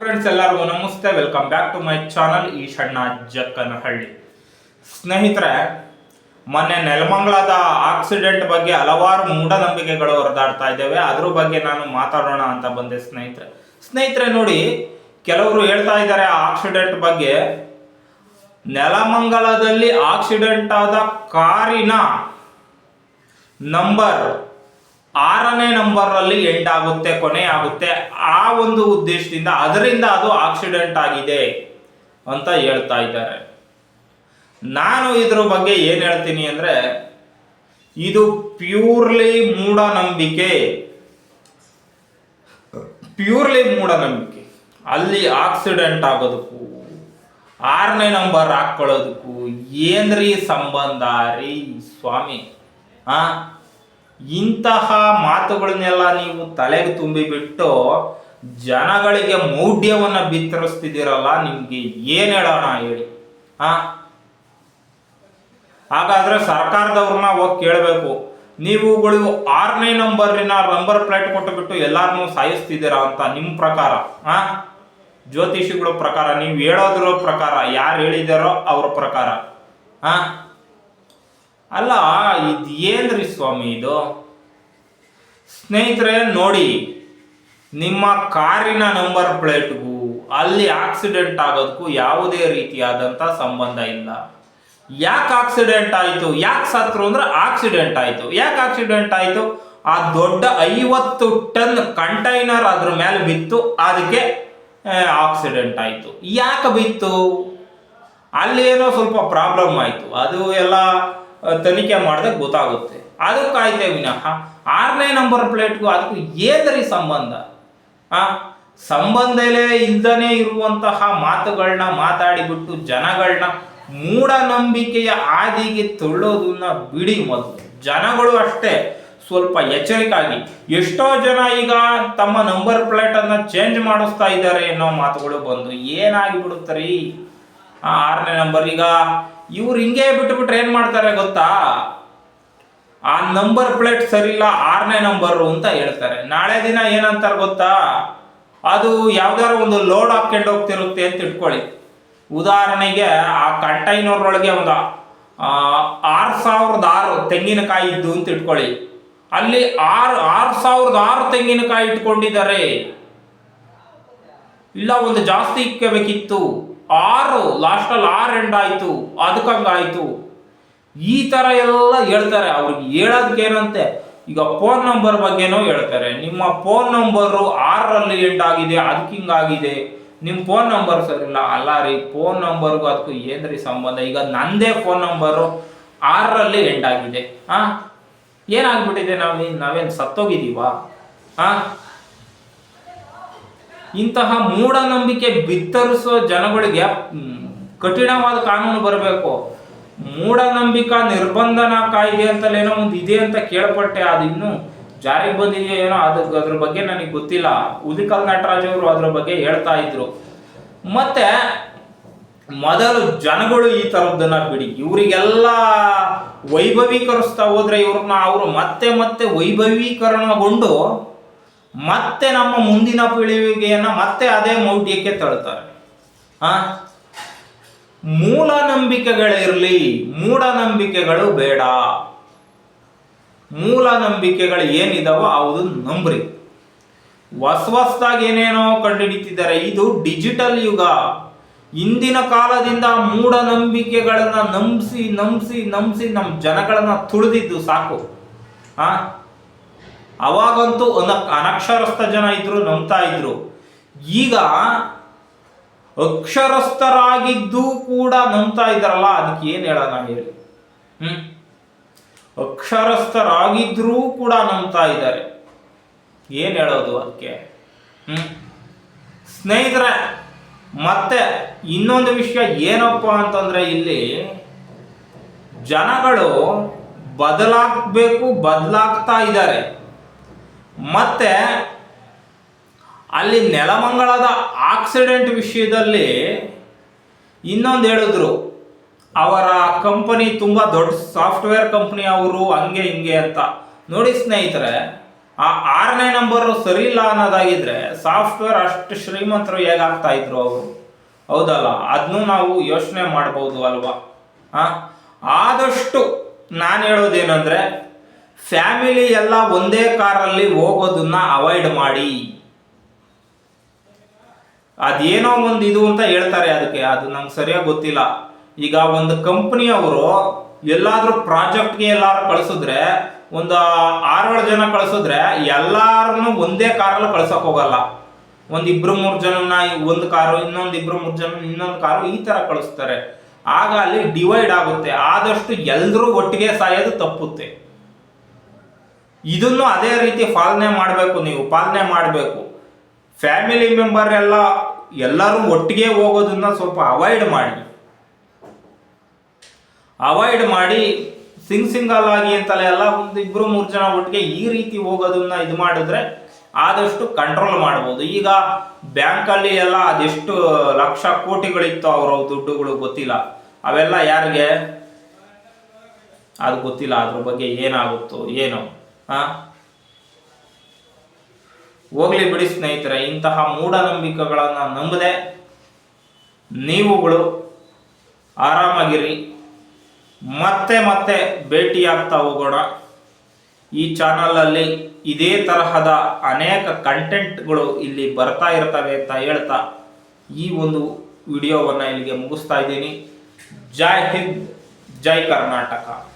Friends ಎಲ್ಲರಿಗೂ ನಮಸ್ತೆ. Welcome back to my channel ಈ ಸಣ್ಣ ಜಕ್ಕನಹಳ್ಳಿ. ಸ್ನೇಹಿತರೆ, ಮೊನ್ನೆ ನೆಲಮಂಗಲದ ಆಕ್ಸಿಡೆಂಟ್ ಬಗ್ಗೆ ಹಲವಾರು ಮೂಢನಂಬಿಕೆಗಳು ಹೊರದಾಡ್ತಾ ಇದ್ದೇವೆ. ಅದ್ರ ಬಗ್ಗೆ ನಾನು ಮಾತಾಡೋಣ ಅಂತ ಬಂದೆ ಸ್ನೇಹಿತರೆ. ಸ್ನೇಹಿತರೆ, ನೋಡಿ, ಕೆಲವರು ಹೇಳ್ತಾ ಇದ್ದಾರೆ ಆ ಆಕ್ಸಿಡೆಂಟ್ ಬಗ್ಗೆ. ನೆಲಮಂಗಲದಲ್ಲಿ ಆಕ್ಸಿಡೆಂಟ್ ಆದ ಕಾರಿನ ನಂಬರ್ ಆರನೇ ನಂಬರಲ್ಲಿ ಎಂಡ್ ಆಗುತ್ತೆ ಕೊನೆ ಆಗುತ್ತೆ ಆ ಒಂದು ಉದ್ದೇಶದಿಂದ ಅದರಿಂದ ಅದು ಆಕ್ಸಿಡೆಂಟ್ ಆಗಿದೆ ಅಂತ ಹೇಳ್ತಾ ಇದ್ದಾರೆ. ನಾನು ಇದ್ರ ಬಗ್ಗೆ ಏನು ಹೇಳ್ತೀನಿ ಅಂದರೆ, ಇದು ಪ್ಯೂರ್ಲಿ ಮೂಢನಂಬಿಕೆ. ಪ್ಯೂರ್ಲಿ ಮೂಢನಂಬಿಕೆ. ಅಲ್ಲಿ ಆಕ್ಸಿಡೆಂಟ್ ಆಗೋದಕ್ಕೂ, ಆರನೇ ನಂಬರ್ ಹಾಕ್ಕೊಳ್ಳೋದಕ್ಕೂ ಏನ್ರಿ ಸಂಬಂಧ ರೀ ಸ್ವಾಮಿ? ಆ? ಇಂತಹ ಮಾತುಗಳನ್ನೆಲ್ಲ ನೀವು ತಲೆಗೆ ತುಂಬಿಬಿಟ್ಟು ಜನಗಳಿಗೆ ಮೌಢ್ಯವನ್ನು ಬಿತ್ತರಿಸ್ತಿದ್ದೀರಲ್ಲ, ನಿಮಗೆ ಏನು ಹೇಳೋಣ ಹೇಳಿ. ಆ? ಹಾಗಾದ್ರೆ ಸರ್ಕಾರದವ್ರನ್ನ ಹೋಗಿ ಕೇಳಬೇಕು. ನೀವುಗಳು ಆರನೇ ನಂಬರಿನ ನಂಬರ್ ಪ್ಲೇಟ್ ಕೊಟ್ಟುಬಿಟ್ಟು ಎಲ್ಲರನ್ನೂ ಸಾಯಿಸ್ತಿದ್ದೀರಾ ಅಂತ ನಿಮ್ಮ ಪ್ರಕಾರ? ಆ? ಜ್ಯೋತಿಷಿಗಳ ಪ್ರಕಾರ, ನೀವು ಹೇಳೋದ್ರ ಪ್ರಕಾರ, ಯಾರು ಹೇಳಿದಾರೋ ಅವ್ರ ಪ್ರಕಾರ. ಆ? ಅಲ್ಲ, ಇದು ಏನ್ರಿ ಸ್ವಾಮಿ ಇದು? ಸ್ನೇಹಿತರೆ, ನೋಡಿ, ನಿಮ್ಮ ಕಾರಿನ ನಂಬರ್ ಪ್ಲೇಟ್ಗೂ ಅಲ್ಲಿ ಆಕ್ಸಿಡೆಂಟ್ ಆಗೋದಕ್ಕೂ ಯಾವುದೇ ರೀತಿಯಾದಂಥ ಸಂಬಂಧ ಇಲ್ಲ. ಯಾಕೆ ಆಕ್ಸಿಡೆಂಟ್ ಆಯಿತು? ಯಾಕೆ ಸತ್ರು ಅಂದ್ರೆ ಆಕ್ಸಿಡೆಂಟ್ ಆಯಿತು. ಯಾಕೆ ಆಕ್ಸಿಡೆಂಟ್ ಆಯಿತು? ಆ ದೊಡ್ಡ ಐವತ್ತು ಟನ್ ಕಂಟೈನರ್ ಅದ್ರ ಮೇಲೆ ಬಿತ್ತು, ಅದಕ್ಕೆ ಆಕ್ಸಿಡೆಂಟ್ ಆಯಿತು. ಯಾಕೆ ಬಿತ್ತು? ಅಲ್ಲಿ ಏನೋ ಸ್ವಲ್ಪ ಪ್ರಾಬ್ಲಮ್ ಆಯಿತು. ಅದು ಎಲ್ಲ ತನಿಖೆ ಮಾಡಿದಾಗ ಗೊತ್ತಾಗುತ್ತೆ. ಅದಕ್ಕಾಯ್ತೆ ವಿನಃ ಆರನೇ ನಂಬರ್ ಪ್ಲೇಟ್ಗೂ ಅದಕ್ಕೂ ಏನರಿ ಸಂಬಂಧ? ಆ, ಸಂಬಂಧಲೇ ಇಲ್ದನೇ ಇರುವಂತಹ ಮಾತುಗಳನ್ನ ಮಾತಾಡಿಬಿಟ್ಟು ಜನಗಳನ್ನ ಮೂಢನಂಬಿಕೆಯ ಹಾದಿಗೆ ತೊಳ್ಳೋದನ್ನ ಬಿಡಿ ಮೊದಲು. ಜನಗಳು ಅಷ್ಟೇ ಸ್ವಲ್ಪ ಎಚ್ಚರಿಕಾಗಿ ಎಷ್ಟೋ ಜನ ಈಗ ತಮ್ಮ ನಂಬರ್ ಪ್ಲೇಟ್ ಅನ್ನ ಚೇಂಜ್ ಮಾಡಿಸ್ತಾ ಇದ್ದಾರೆ ಅನ್ನೋ ಮಾತುಗಳು ಬಂದು ಏನಾಗಿ ಬಿಡುತ್ತರಿ ಆ, ಆರನೇ ನಂಬರ್ ಈಗ ಇವ್ರು ಹಿಂಗೆ ಬಿಟ್ಟುಬಿಟ್ರೆ ಏನು ಮಾಡ್ತಾರೆ ಗೊತ್ತಾ? ಆ ನಂಬರ್ ಪ್ಲೇಟ್ ಸರಿಯಿಲ್ಲ ಆರನೇ ನಂಬರು ಅಂತ ಹೇಳ್ತಾರೆ. ನಾಳೆ ದಿನ ಏನಂತಾರೆ ಗೊತ್ತಾ? ಅದು ಯಾವ್ದಾದ್ರು ಒಂದು ಲೋಡ್ ಹಾಕ್ಕೊಂಡು ಹೋಗ್ತಿರುತ್ತೆ ಅಂತ ಇಟ್ಕೊಳ್ಳಿ. ಉದಾಹರಣೆಗೆ ಆ ಕಂಟೈನರ್ ಒಳಗೆ ಒಂದು ಆರು ಸಾವಿರದ ಆರು ತೆಂಗಿನಕಾಯಿ ಇದ್ದು ಅಂತ ಇಟ್ಕೊಳ್ಳಿ. ಅಲ್ಲಿ ಆರು ಆರು ಸಾವಿರದ ಆರು ತೆಂಗಿನಕಾಯಿ ಇಟ್ಕೊಂಡಿದ್ದಾರೆ. ಇಲ್ಲ, ಒಂದು ಜಾಸ್ತಿ ಇಕ್ಕಬೇಕಿತ್ತು. ಆರು ಲಾಸ್ಟಲ್ಲಿ ಆರು ಎಂಡ್ ಆಯ್ತು ಹಂಗಾಯಿತು ಈ ತರ ಎಲ್ಲ ಹೇಳ್ತಾರೆ. ಅವ್ರಿಗೆ ಹೇಳೋದಕ್ಕೆ ಏನಂತೆ ಈಗ ಫೋನ್ ನಂಬರ್ ಬಗ್ಗೆನೂ ಹೇಳ್ತಾರೆ. ನಿಮ್ಮ ಫೋನ್ ನಂಬರು ಆರರಲ್ಲಿ ಎಂಡ್ ಆಗಿದೆ ಅದಕ್ಕೆ ಹಿಂಗಾಗಿದೆ ನಿಮ್ಮ ಫೋನ್ ನಂಬರ್ ಸರಿಲ್ಲ ಅಲ್ಲ ರೀ ಫೋನ್ ನಂಬರ್ಗೂ ಅದಕ್ಕೂ ಏನ್ರಿ ಸಂಬಂಧ? ಈಗ ನಂದೇ ಫೋನ್ ನಂಬರು ಆರರಲ್ಲಿ ಎಂಡ್ ಆಗಿದೆ. ಆ? ಏನಾಗ್ಬಿಟ್ಟಿದೆ ನಾವು ನಾವೇನು ಸತ್ತೋಗಿದ್ದೀವಾ? ಆ? ಇಂತಹ ಮೂಢನಂಬಿಕೆ ಬಿತ್ತರಿಸೋ ಜನಗಳಿಗೆ ಕಠಿಣವಾದ ಕಾನೂನು ಬರಬೇಕು. ಮೂಢನಂಬಿಕಾ ನಿರ್ಬಂಧನ ಕಾಯ್ದೆ ಅಂತಲೇನೋ ಒಂದು ಇದೆ ಅಂತ ಕೇಳ್ಪಟ್ಟೆ, ಅದು ಇನ್ನು ಜಾರಿಗೆ ಬಂದಿದೆಯೋ ಏನೋ, ಅದು ಅದ್ರ ಬಗ್ಗೆ ನನಗೆ ಗೊತ್ತಿಲ್ಲ. ಉದಿಕಲ್ ನಟರಾಜ್ ಅವರು ಅದ್ರ ಬಗ್ಗೆ ಹೇಳ್ತಾ ಇದ್ರು. ಮತ್ತೆ ಮೊದಲು ಜನಗಳು ಈ ಥರದ್ದನ್ನ ಬಿಡಿ. ಇವರಿಗೆಲ್ಲ ವೈಭವೀಕರಿಸ್ತಾ ಹೋದ್ರೆ ಇವ್ರನ್ನ ಅವರು ಮತ್ತೆ ಮತ್ತೆ ವೈಭವೀಕರಣಗೊಂಡು ಮತ್ತೆ ನಮ್ಮ ಮುಂದಿನ ಪೀಳಿಗೆಯನ್ನ ಮತ್ತೆ ಅದೇ ಮೌಢ್ಯಕ್ಕೆ ತಳ್ತಾರೆ. ಆ ಮೂಢನಂಬಿಕೆಗಳಿರಲಿ, ಮೂಢನಂಬಿಕೆಗಳು ಬೇಡ. ಮೂಲ ನಂಬಿಕೆಗಳು ಏನಿದಾವೋ ಅವು ನಂಬ್ರಿ. ಹೊಸ ಏನೇನೋ ಕಂಡುಹಿಡಿತಿದ್ದಾರೆ, ಇದು ಡಿಜಿಟಲ್ ಯುಗ. ಇಂದಿನ ಕಾಲದಿಂದ ಮೂಢನಂಬಿಕೆಗಳನ್ನು ನಂಬಿಸಿ ನಂಬಿಸಿ ನಂಬಿಸಿ ನಮ್ಮ ಜನಗಳನ್ನ ತುಳಿದಿದ್ದು ಸಾಕು. ಆ ಅವಾಗಂತೂ ಅನ ಅನಕ್ಷರಸ್ಥ ಜನ ಇದ್ರು, ನಂಬ್ತಾ ಇದ್ರು. ಈಗ ಅಕ್ಷರಸ್ಥರಾಗಿದ್ದು ಕೂಡ ನಂಬ್ತಾ ಇದ್ದಾರಲ್ಲ, ಅದಕ್ಕೆ ಏನು ಹೇಳೋಣ ಹೇಳಿ. ಹ್ಮ್? ಅಕ್ಷರಸ್ಥರಾಗಿದ್ರೂ ಕೂಡ ನಂಬ್ತಾ ಇದ್ದಾರೆ. ಏನು ಹೇಳೋದು ಅದಕ್ಕೆ? ಹ್ಮ್? ಸ್ನೇಹಿತರೆ, ಮತ್ತೆ ಇನ್ನೊಂದು ವಿಷಯ ಏನಪ್ಪ ಅಂತಂದ್ರೆ ಇಲ್ಲಿ ಜನಗಳು ಬದಲಾಗಬೇಕು, ಬದಲಾಗ್ತಾ ಇದ್ದಾರೆ. ಮತ್ತೆ ಅಲ್ಲಿ ನೆಲಮಂಗಲದ ಆಕ್ಸಿಡೆಂಟ್ ವಿಷಯದಲ್ಲಿ ಇನ್ನೊಂದು ಹೇಳಿದ್ರು. ಅವರ ಕಂಪನಿ ತುಂಬ ದೊಡ್ಡ ಸಾಫ್ಟ್ವೇರ್ ಕಂಪನಿ ಅವರು ಹಂಗೆ ಹಿಂಗೆ ಅಂತ. ನೋಡಿ ಸ್ನೇಹಿತರೆ, ಆ ಆರನೇ ನಂಬರು ಸರಿ ಇಲ್ಲ ಅನ್ನೋದಾಗಿದ್ರೆ ಸಾಫ್ಟ್ವೇರ್ ಅಷ್ಟು ಶ್ರೀಮಂತರು ಹೇಗಾಗ್ತಾ ಇದ್ರು ಅವರು? ಹೌದಲ್ಲ ಅದನ್ನು ನಾವು ಯೋಚನೆ ಮಾಡ್ಬೋದು ಅಲ್ವಾ? ಆದಷ್ಟು ನಾನು ಹೇಳೋದೇನೆಂದ್ರೆ ಫ್ಯಾಮಿಲಿ ಎಲ್ಲ ಒಂದೇ ಕಾರಲ್ಲಿ ಹೋಗೋದನ್ನ ಅವಾಯ್ಡ್ ಮಾಡಿ. ಅದೇನೋ ಒಂದು ಇದು ಅಂತ ಹೇಳ್ತಾರೆ ಅದಕ್ಕೆ, ಅದು ನಂಗೆ ಸರಿಯಾಗಿ ಗೊತ್ತಿಲ್ಲ. ಈಗ ಒಂದು ಕಂಪ್ನಿಯವರು ಎಲ್ಲಾದ್ರೂ ಪ್ರಾಜೆಕ್ಟ್ಗೆ ಎಲ್ಲಾರು ಕಳಿಸಿದ್ರೆ, ಒಂದು ಆರೇಳು ಜನ ಕಳಿಸಿದ್ರೆ ಎಲ್ಲಾರನ್ನು ಒಂದೇ ಕಾರಲ್ಲಿ ಕಳ್ಸಕ್ ಹೋಗಲ್ಲ. ಒಂದಿಬ್ರು ಇಬ್ರು ಮೂರು ಜನನ ಒಂದು ಕಾರು, ಇನ್ನೊಂದು ಇಬ್ಬರು ಮೂರು ಜನ, ಇನ್ನೊಂದು ಕಾರು ಈ ತರ ಕಳಿಸ್ತಾರೆ. ಆಗ ಅಲ್ಲಿ ಡಿವೈಡ್ ಆಗುತ್ತೆ. ಆದಷ್ಟು ಎಲ್ಲರೂ ಒಟ್ಟಿಗೆ ಸಾಯೋದು ತಪ್ಪುತ್ತೆ. ಇದನ್ನು ಅದೇ ರೀತಿ ಪಾಲನೆ ಮಾಡಬೇಕು, ನೀವು ಪಾಲನೆ ಮಾಡಬೇಕು. ಫ್ಯಾಮಿಲಿ ಮೆಂಬರ್ ಎಲ್ಲ, ಎಲ್ಲರೂ ಒಟ್ಟಿಗೆ ಹೋಗೋದನ್ನ ಸ್ವಲ್ಪ ಅವಾಯ್ಡ್ ಮಾಡಿ. ಅವಾಯ್ಡ್ ಮಾಡಿ, ಸಿಂಗ್ ಸಿಂಗಲ್ ಆಗಿ ಅಂತಲೇ ಎಲ್ಲ ಒಂದು ಇಬ್ರು ಮೂರು ಜನ ಒಟ್ಟಿಗೆ ಈ ರೀತಿ ಹೋಗೋದನ್ನ ಇದು ಮಾಡಿದ್ರೆ ಆದಷ್ಟು ಕಂಟ್ರೋಲ್ ಮಾಡ್ಬೋದು. ಈಗ ಬ್ಯಾಂಕಲ್ಲಿ ಎಲ್ಲ ಅದೆಷ್ಟು ಲಕ್ಷ ಕೋಟಿಗಳಿತ್ತು ಅವರ ದುಡ್ಡುಗಳು ಗೊತ್ತಿಲ್ಲ. ಅವೆಲ್ಲ ಯಾರಿಗೆ? ಅದು ಗೊತ್ತಿಲ್ಲ, ಅದ್ರ ಬಗ್ಗೆ ಏನಾಗುತ್ತೋ, ಏನೋ. ಹಾ? ಹೋಗ್ಲಿ ಬಿಡಿ ಸ್ನೇಹಿತರೆ, ಇಂತಹ ಮೂಢನಂಬಿಕೆಗಳನ್ನು ನಂಬದೆ ನೀವುಗಳು ಆರಾಮಾಗಿರಿ. ಮತ್ತೆ ಮತ್ತೆ ಭೇಟಿಯಾಗ್ತಾ ಹೋಗೋಣ. ಈ ಚಾನಲಲ್ಲಿ ಇದೇ ತರಹದ ಅನೇಕ ಕಂಟೆಂಟ್ಗಳು ಇಲ್ಲಿ ಬರ್ತಾ ಇರ್ತವೆ ಅಂತ ಹೇಳ್ತಾ ಈ ಒಂದು ವಿಡಿಯೋವನ್ನು ಇಲ್ಲಿಗೆ ಮುಗಿಸ್ತಾ ಇದ್ದೀನಿ. ಜೈ ಹಿಂದ್, ಜೈ ಕರ್ನಾಟಕ.